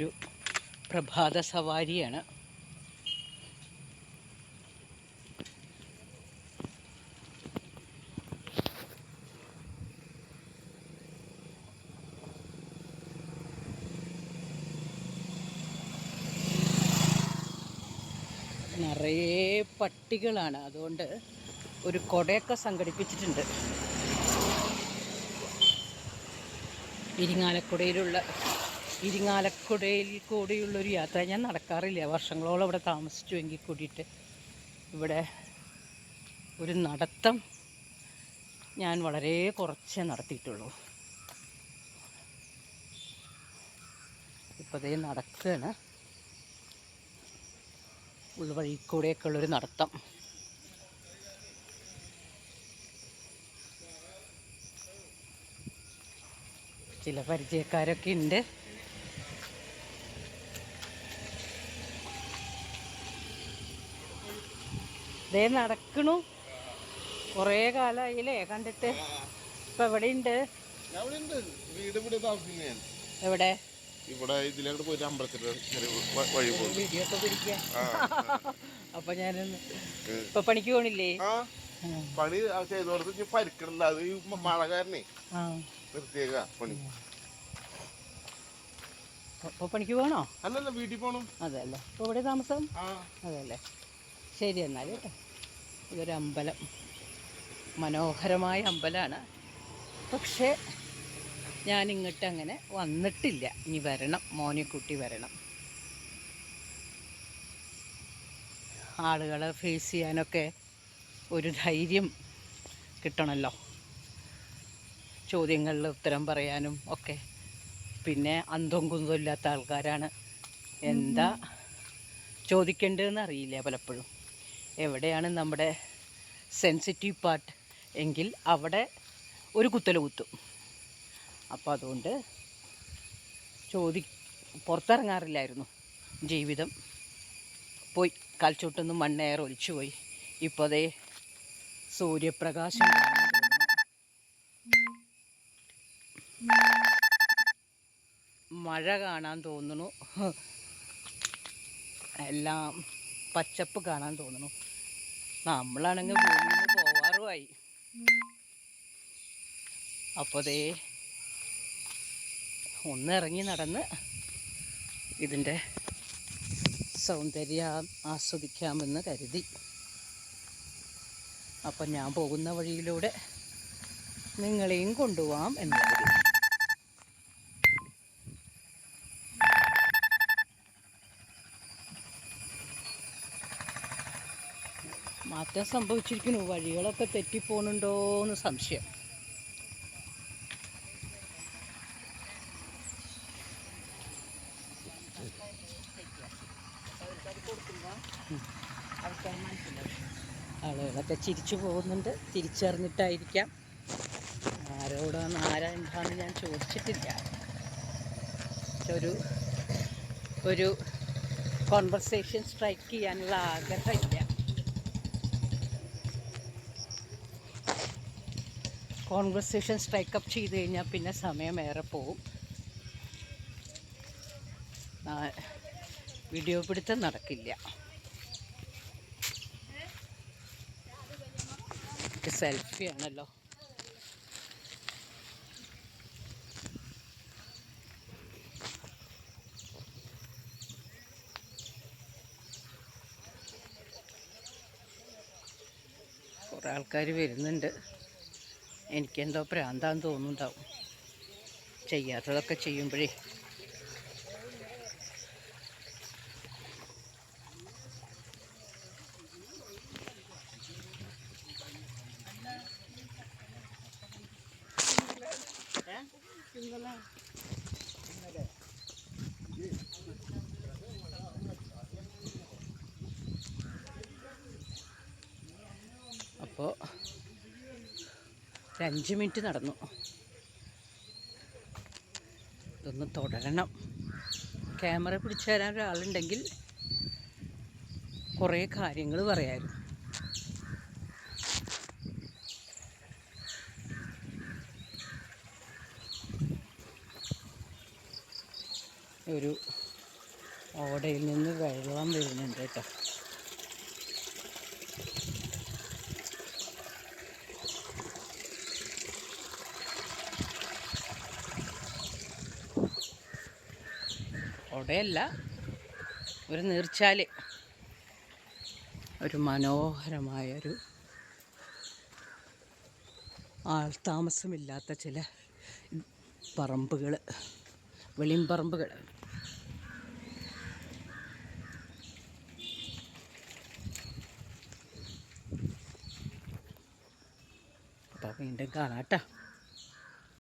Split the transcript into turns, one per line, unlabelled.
ഒരു പ്രഭാത സവാരിയാണ്. നിറയെ പട്ടികളാണ്. അതുകൊണ്ട് ഒരു കൊടയൊക്കെ സംഘടിപ്പിച്ചിട്ടുണ്ട്. ഇരിങ്ങാലക്കുടയിലുള്ള ഇരിങ്ങാലക്കുടയിൽ കൂടിയുള്ളൊരു യാത്ര ഞാൻ നടക്കാറില്ല. വർഷങ്ങളോളം ഇവിടെ താമസിച്ചുവെങ്കിൽ കൂടിയിട്ട്. ഇവിടെ ഒരു നടത്തം ഞാൻ വളരെ കുറച്ചേ നടത്തിയിട്ടുള്ളൂ. ഇപ്പോൾ ദേ നടക്കുകയാണ് ഉൾവഴി കൂടെയൊക്കെ ഉള്ളൊരു നടത്തം. ചില പരിചയക്കാരൊക്കെ ഉണ്ട്. ദേ നടക്കണു. കുറേ കാലമായില്ലേ കണ്ടിട്ട്. ഇപ്പൊ
ഇവിടെ ഉണ്ട്
എവിടെ?
ഇവിടെ ഇതിലങ്ങോട്ട് പോയിട്ട് അമ്പലത്തിൽ ചെറിയ വഴി പോകും
വീഡിയോ ഒക്കെ അപ്പൊ ഞാനൊന്ന് ഇപ്പൊ പണിക്ക് പോണില്ലേ?
പണി ചെയ്തോടത്ത് പരിക്കണില്ല അത് ഈ മഴ കാരണേ. നിർത്തിയേക്ക പണി.
പണിക്ക് പോണോ?
അല്ലല്ല വീട്ടിൽ പോണം.
അതല്ലേ അപ്പോൾ ഇവിടെ താമസം? അതല്ലേ ശരി എന്നാൽ കേട്ടോ. ഇതൊരു അമ്പലം. മനോഹരമായ അമ്പലമാണ് പക്ഷേ ഞാൻ ഇങ്ങോട്ട് അങ്ങനെ വന്നിട്ടില്ല. ഇനി വരണം. മോനെക്കുട്ടി വരണം. ആളുകളെ ഫേസ് ചെയ്യാനൊക്കെ ഒരു ധൈര്യം കിട്ടണമല്ലോ ചോദ്യങ്ങളിൽ ഉത്തരം പറയാനും ഒക്കെ. പിന്നെ അന്തം കുന്തമില്ലാത്ത ആൾക്കാരാണ്. എന്താ ചോദിക്കേണ്ടതെന്ന് അറിയില്ല പലപ്പോഴും. എവിടെയാണ് നമ്മുടെ സെൻസിറ്റീവ് പാർട്ട് എങ്കിൽ അവിടെ ഒരു കുത്തൽ കുത്തും. അപ്പോൾ അതുകൊണ്ട് ചോദി പുറത്തിറങ്ങാറില്ലായിരുന്നു. ജീവിതം പോയി. കാൽച്ചുട്ടൊന്നും മണ്ണേർ ഒലിച്ചു പോയി. ഇപ്പോൾ അതേ സൂര്യപ്രകാശം മഴ കാണാൻ തോന്നുന്നു. എല്ലാം പച്ചപ്പ് കാണാൻ തോന്നുന്നു. നമ്മളാണെങ്കിൽ ഭൂമിയിൽ പോവാറുമായി അപ്പോൾ ദേ ഒന്ന് ഇറങ്ങി നടന്ന് ഇതിന്റെ സൗന്ദര്യം ആസ്വദിക്കാമെന്ന് കരുതി. അപ്പം ഞാൻ പോകുന്ന വഴിയിലൂടെ നിങ്ങളെയും കൊണ്ടുപോകാം എന്ന് മാറ്റം സംഭവിച്ചിരിക്കുന്നു. വഴികളൊക്കെ തെറ്റിപ്പോണുണ്ടോ എന്ന് സംശയം. ആളുകളൊക്കെ ചിരിച്ചു പോകുന്നുണ്ട്. തിരിച്ചറിഞ്ഞിട്ടായിരിക്കാം. ആരോടാണ് ആരാ ഞാൻ ചോദിച്ചിട്ടില്ല. ഒരു ഒരു കോൺവെർസേഷൻ സ്ട്രൈക്ക് ചെയ്യാനുള്ള ആഗ്രഹമില്ല. കോൺവെർസേഷൻ സ്ട്രൈക്കപ്പ് ചെയ്ത് കഴിഞ്ഞാൽ പിന്നെ സമയം ഏറെ പോവും. വീഡിയോ പിടുത്തം നടക്കില്ല. സെൽഫി ആണല്ലോ. കുറേ ആൾക്കാർ വരുന്നുണ്ട്. എനിക്കെന്തോ പ്രാന്താന്ന് തോന്നുന്നുണ്ടാവും. ചെയ്യാത്തതൊക്കെ ചെയ്യുമ്പോഴേ. അപ്പോൾ ഒരു അഞ്ച് മിനിറ്റ് നടന്നു. ഇതൊന്ന് തുടരണം. ക്യാമറ പിടിച്ചു തരാൻ ഒരാളുണ്ടെങ്കിൽ കുറേ കാര്യങ്ങൾ പറയാമായിരുന്നു ഒരു ഓടയിൽ നിന്ന് വെള്ളം വരുന്നുണ്ട് കേട്ടോ. ഓടയല്ല ഒരു നീർച്ചാൽ. ഒരു മനോഹരമായൊരു ആൾതാമസമില്ലാത്ത ചില പറമ്പുകൾ വെളിമ്പറമ്പുകൾ അപ്പോൾ വീണ്ടും കാണാം കേട്ടോ.